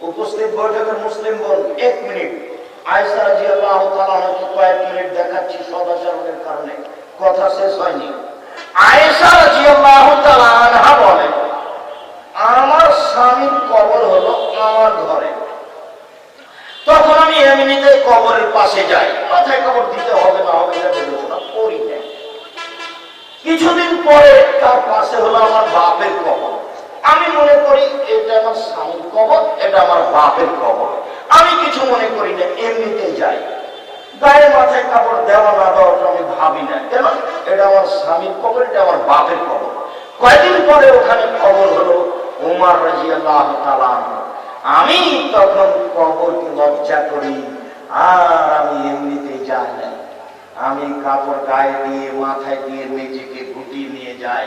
উপস্থিত বৈঠকের মুসলিম বোন, এক মিনিট। আয়সা রাজি আল্লাহ তালাকে কয়েক মিনিট দেখাচ্ছি সদাচরণের কারণে। কথা শেষ হয়নি। আয়েশা রাজি আল্লাহ তালা বলেন আমার স্বামীর কবর হলো আমার ঘরে। তখন আমি এমনিতে কবরের পাশে যাই। মাথায় কবর দিতে হবে না হবে এটা বিবেচনা করি না কিছুদিন পরে তার পাশে হলো আমার বাপের কবর। আমি মনে করি এটা আমার স্বামীর কবর, এটা আমার বাপের কবর। আমি কিছু মনে করি না এমনিতে যাই। গায়ে মাথায় কাপড় দেওয়া না দেওয়াটা আমি ভাবি না। কেন? এটা আমার স্বামীর কবর, এটা আমার বাপের কবর। কয়েকদিন পরে ওখানে কবর হলো, উমার রাজি আল্লাহ আমি তখন কবরকে লজ্জা করি, আর আমি এমনিতেই যাই না। আমি কাপড় গায়ে দিয়ে, মাথায় দিয়ে মেঝেকে গুটিয়ে নিয়ে যাই।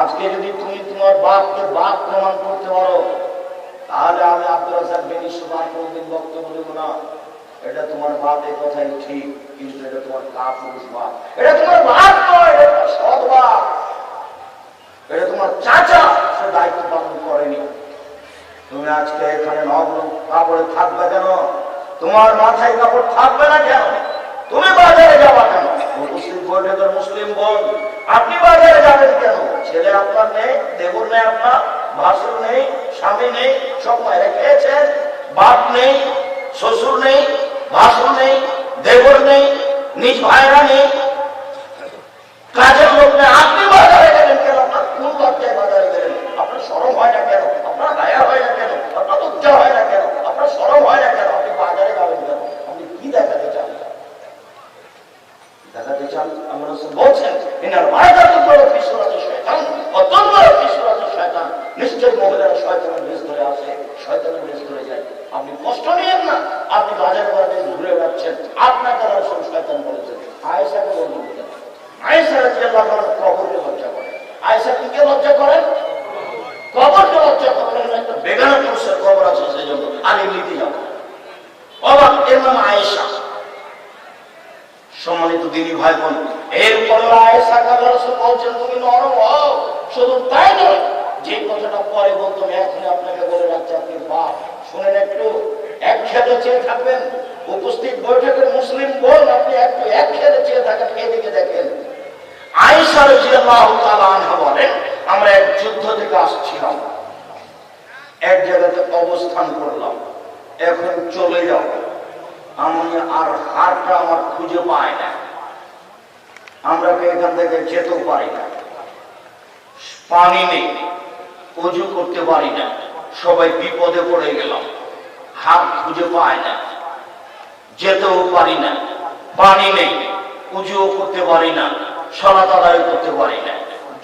আজকে যদি তুমি তোমার বাপকে বাপ প্রমাণ করতে পারো, তাহলে আমি আব্দুল রাজাক বেনি সুবার কোনদিন বক্তব্য দেবো না। এটা তোমার বাপ এই কথাই ঠিক, কিন্তু এটা তোমার কাপুরুষ বাপ। এটা তোমার বাপ নয়, এটা তোমার বাপ। এটা তোমার চাচা, সে দায়িত্ব পালন করেনি। তুমি আজকে এখানে নগ্ন কাপড়ে থাকবে কেন? তোমার মাথায় কাপড় থাকবে না কেন? তুমি বাজারে কেন? বৈঠকের মুসলিম আপনি বাজারে যাবেন কেন? ছেলে আপনার নেই, দেবর নেই আপনার, ভাসুর নেই, স্বামী নেই, সব মায়েরা খেয়েছেন, বাপ নেই, শ্বশুর নেই, ভাসুর নেই, দেবর নেই, নিজ ভাইরা নেই। কাজের লোক নেই। আপনি বাজারে গেলেন কেন আপনার কোন লজ্জায় বাজারে গেলেন আপনার সরম হয় না কেন আপনার হায়া হয় না কেন আপনার লজ্জা হয় না কেন আপনার সরম হয় না কেন আপনি বাজারে যাবেন কেন আপনি কি দেখাতে চান দেখাতে চান আমরা বলছেন এনার মায়ের বড় পিছু আছে শয়তান অত্যন্ত বড় পিছু আছে শয়তান নিশ্চয়ই মহিলারা শয়তানের বেশ ধরে আসে শয়তানের বেশ ধরে যায় আপনি কষ্ট নিয়েন না আপনি বাজারে বাজারে ঘুরে বেড়াচ্ছেন আপনাকে রাসূল শয়তান বলেছেন আয়েশাকে বলবেন আয়েশা রাদিয়াল্লাহু আনহা কবরকে লজ্জা করেন আয়েশা কি লজ্জা করেন কবরকে লজ্জা করেন একটা বেগানা পুরুষের কবর আছে সেই জন্য আর এমনিতে যাব। অবাক, এর নাম আয়েশা। সম্মানিত দিনী ভাই বোন এরপরে আয়েশা রাসূল বলছেন, তুমি নরম হও, শুধু তাই নয়, যে কথাটা পরে বলতো এখন আপনাকে বলে রাখছি, আপনি বাপ শুনেন একটু এক খেতে চেয়ে থাকবেন উপস্থিত বৈঠকের মুসলিম বোন আপনি একটু এক খেতে চেয়ে থাকেন, এদিকে দেখেন। তাআলা আনহা বলেন, আমরা এক যুদ্ধ থেকে আসছিলাম। এক জায়গাতে অবস্থান করলাম। এখন চলে আমি আর হারটা আমার খুঁজে পাই না। আমরা এখান থেকে যেতেও পারি না? পানি নেই। উজু করতে পারি না। সবাই বিপদে পড়ে গেলাম। হাত খুঁজে পায় না। যেতেও পারি না। পানি নেই উজুও করতে পারি না সলাত আদায় করতে পারি না।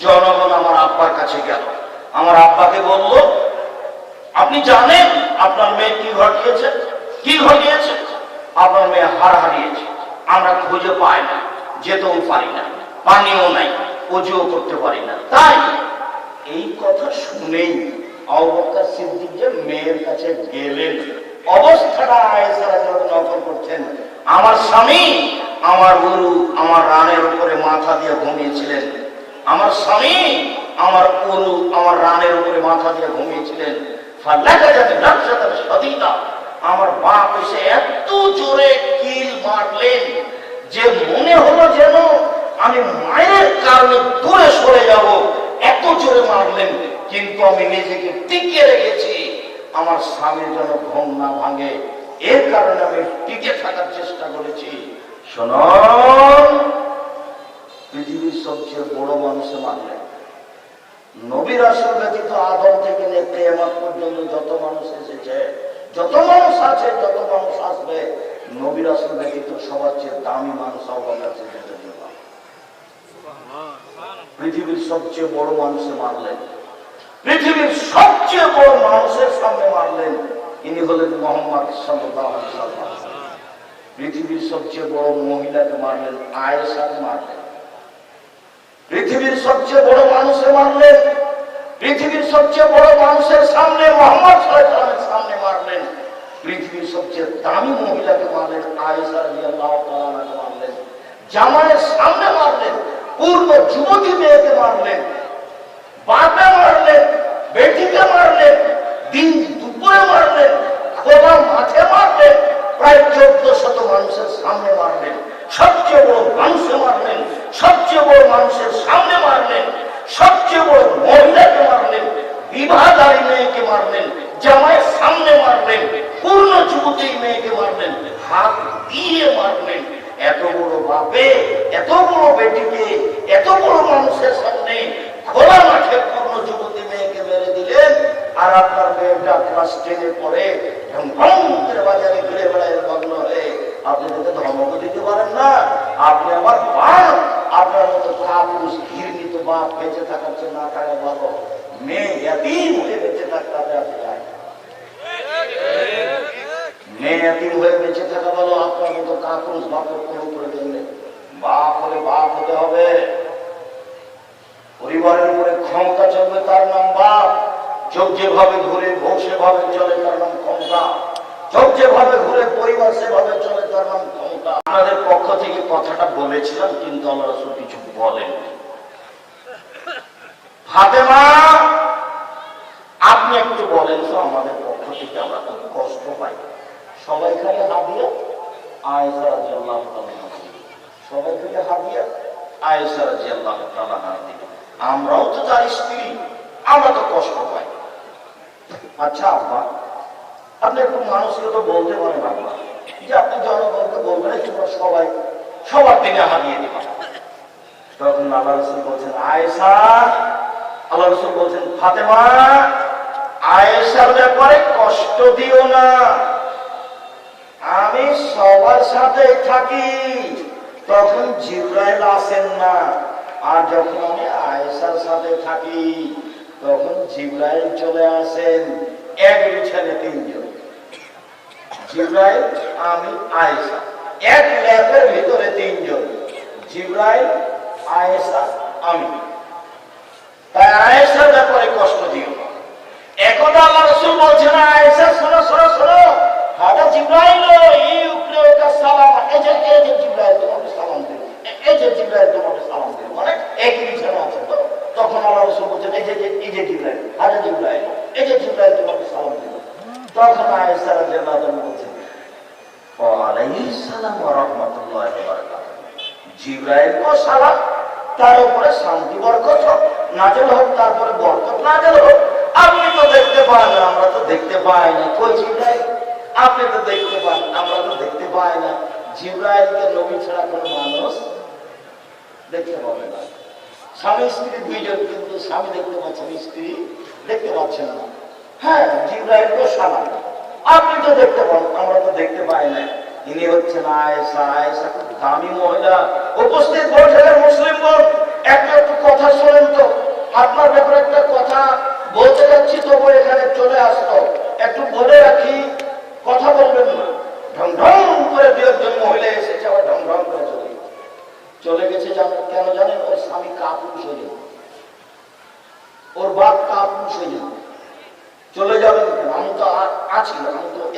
জনগণ আমার আব্বার কাছে গেল। আমার আব্বাকে বলল, আপনি জানেন আপনার মেয়ে কি ঘটিয়েছে? কি ঘটিয়েছে? আপনার মেয়ে হার হারিয়েছে। আমরা খুঁজে পাই না, যেতেও পারি না। পানিও নাই উজুও করতে পারি না। তাই এই কথা শুনেই অবকার সিদ্দিক যে মেয়ের কাছে গেলেন অবস্থাটা আয়েসারা যখন নকল করছেন, আমার স্বামী আমার গরু, আমার রানের উপরে মাথা দিয়ে ঘুমিয়েছিলেন। আমার স্বামী আমার গরু, আমার রানের উপরে মাথা দিয়ে ঘুমিয়েছিলেন। আমার বাপ এসে এত জোরে কিল মারলেন যে মনে হলো যেন আমি মায়ের কারণে দূরে সরে যাব। এত জোরে মারলেন, কিন্তু আমি নিজেকে টিকে রেখেছি। আমার স্বামীর যেন ঘুম না ভাঙে। এর কারণে আমি টিকে থাকার চেষ্টা করেছি। শোনন পৃথিবীর সবচেয়ে বড় মানুষে মানলেন নবীর আসল ব্যতীত আদম থেকে নিয়ে কেয়ামত পর্যন্ত যত মানুষ এসেছে, যত মানুষ আছে, যত মানুষ আসবে, নবীর আসল ব্যতীত সবার চেয়ে দামি মানুষ আল্লাহর কাছে পৃথিবীর সবচেয়ে বড় মানুষে মারলেন পৃথিবীর সবচেয়ে বড় মানুষের সামনে মারলেন, ইনি হলেন মোহাম্মদ পৃথিবীর সবচেয়ে বড় মহিলাকে মারলেন, আয়েশাকে মারলেন। পৃথিবীর সবচেয়ে বড় মানুষে মারলেন, পৃথিবীর সবচেয়ে বড় মানুষের সামনে, মোহাম্মদ সাল্লামের সামনে মারলেন। পৃথিবীর সবচেয়ে দামি মহিলাকে মারলেন, আয়েশা রাদিয়াল্লাহু মারলেন। জামাইয়ের সামনে মারলেন পূর্ণ যুবতী মেয়েকে মারলেন। বাপে মারলেন বেটিকে মারলেন দিন দুপুরে মারলেন খোদা মাঠে মারলেন প্রায় চোদ্দ শত মানুষের সামনে মারলেন, সবচেয়ে বড় মানুষে মারলেন, সবচেয়ে বড় মানুষের সামনে মারলেন, সবচেয়ে বড় মহিলাকে মারলেন বিবাহদারী মেয়েকে মারলেন, জামাইয়ের সামনে মারলেন, পূর্ণ যুবতী মেয়েকে মারলেন, হাত দিয়ে মারলেন। এত বড় বাপে, এত বড় বেটিকে, এত বড় মানুষের সামনে খোলা মাঠে পূর্ণ যুবতী ক্লাস টেনে বাজারে ঘুরে বেড়ায় হয়ে। আপনি তাকে ধর্মকে দিতে পারেন না। আপনি আমার বাপ। আপনার মতো ঘৃণিত বাপ বেঁচে থাকার না মেয়ে এতিম হয়ে বেঁচে থাকতে হবে মেয়ে এতিম হয়ে বেঁচে থাকা আপনার মতো বাপের কোনো বাপ হলে বাপ হতে হবে। পরিবারের উপরে ক্ষমতা চলবে তার নাম বাপ। যেভাবে ঘুরে বউ সেভাবে চলে, তার নাম ক্ষমতা। চোখ যেভাবে ঘুরে পরিবার সেভাবে চলে, তার নাম ক্ষমতা। আমাদের পক্ষ থেকে কথাটা বলেছিলাম, কিন্তু আল্লাহ রসুল কিছু বলেন ফাতেমা, আপনি একটু বলেন তো আমাদের পক্ষ থেকে, আমরা খুব কষ্ট পাই। সবাই খালি হাবিয়া আয়েশা রাদিয়াল্লাহু তাআলা সবাই খালি হাবিয়া আয়েশা রাদিয়াল্লাহু তাআলা আমরাও তো তার স্ত্রী, আমরা তো কষ্ট পাই। আচ্ছা আব্বা। আপনি একটু মানুষকে তো বলতে পারেন, আব্বা। যে আপনি জনগণকে বলবেন তোমরা সবাই, সবার দিনে হারিয়ে দিবা। তখন আল্লাহ রসুল বলছেন, আয়েশা, আল্লাহ রসুল বলছেন, ফাতেমা, আয়েশার ব্যাপারে কষ্ট দিও না। আমি সবার সাথে থাকি। তখন জিব্রাইল আসেন না। আর যখন আমি আয়েশার সাথে থাকি তখন জিব্রাইল চলে আসেন, এক বিছানে তিনজন। জিব্রাইল, আমি, আয়েশা। এক ল্যাপের ভিতরে তিনজন। জিব্রাইল, আয়েশা, আমি। তাই আয়েশার ব্যাপারে কষ্ট দিও না। একদা আল্লাহ রসুল বলছেন, আয়েশা, শোনো শোনো শোনো। হাদা জিব্রাইল ইউক্রিউকা সালাম, এই যে এই যে তোমাকে সালাম দিল, এই যে জিব্রাইল তোমাকে সালাম দিল মানে একই বিছানা আছে তো। তখন আল্লাহ রসুল বলছেন এই যে যে- এই যে জিব্রাইল হাদা জিব্রাইল এই যে জিব্রাইল তোমাকে সালাম দিল তখন বলছেন ওয়া রাহমাতুল্লাহি ওয়া বারাকাতুহু। কো সালাম, তার উপরে শান্তি, বরকত হোক তারপরে বরকত হোক। আপনি তো দেখতে পান, আমরা তো দেখতে পাই না। কই আপনি তো দেখতে পান, আমরা তো দেখতে পাই না। জিব্রাইলকে নবী ছাড়া কোনো মানুষ দেখতে পাবে না। স্বামী স্ত্রী দুইজন, কিন্তু স্বামী দেখতে পাচ্ছেন, স্ত্রী দেখতে পাচ্ছেন না। হ্যাঁ জিব্রাইল তো আপনি তো দেখতে পান, আমরা তো দেখতে পাই না। ইনি হচ্ছেন খুব দামি মহিলা। উপস্থিত বৈঠকের মুসলিম বোন, একটা একটু কথা শোনেন তো। আপনার ব্যাপারে একটা কথা বলতে যাচ্ছি, তবু এখানে চলে আসতো। একটু বলে রাখি, কথা বলবেন না। ঢং ঢং করে দু একজন মহিলা এসেছে, আবার ঢং ঢং করে চলে চলে গেছে কেন জানেন? ওর স্বামী কাপুরুষ হয়ে ওর বাপ কাপুরুষ হয়ে যাবে চলে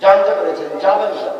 যাবেন কেন আমি তো